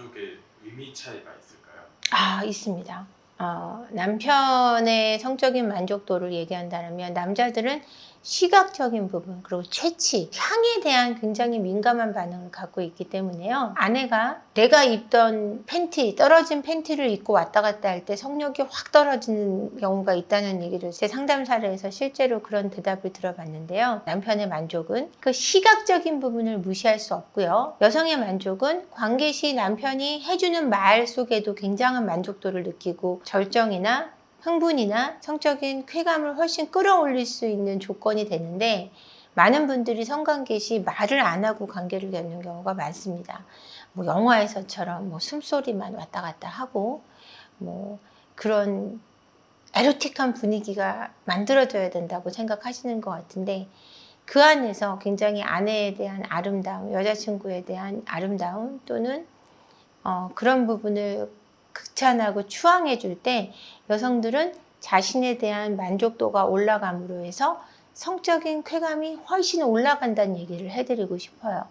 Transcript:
만족의 의미 차이가 있을까요? 아, 있습니다. 어, 남편의 성적인 만족도를 얘기한다면 남자들은 시각적인 부분 그리고 채취, 향에 대한 굉장히 민감한 반응을 갖고 있기 때문에요. 아내가 내가 입던 팬티, 떨어진 팬티를 입고 왔다 갔다 할 때 성욕이 확 떨어지는 경우가 있다는 얘기를 제 상담 사례에서 실제로 그런 대답을 들어봤는데요. 남편의 만족은 그 시각적인 부분을 무시할 수 없고요. 여성의 만족은 관계 시 남편이 해주는 말 속에도 굉장한 만족도를 느끼고 절정이나 흥분이나 성적인 쾌감을 훨씬 끌어올릴 수 있는 조건이 되는데 많은 분들이 성관계 시 말을 안 하고 관계를 맺는 경우가 많습니다. 뭐 영화에서처럼 뭐 숨소리만 왔다 갔다 하고 뭐 그런 에로틱한 분위기가 만들어져야 된다고 생각하시는 것 같은데 그 안에서 굉장히 아내에 대한 아름다움, 여자친구에 대한 아름다움 또는 어, 그런 부분을 극찬하고 추앙해 줄 때 여성들은 자신에 대한 만족도가 올라감으로 해서 성적인 쾌감이 훨씬 올라간다는 얘기를 해드리고 싶어요.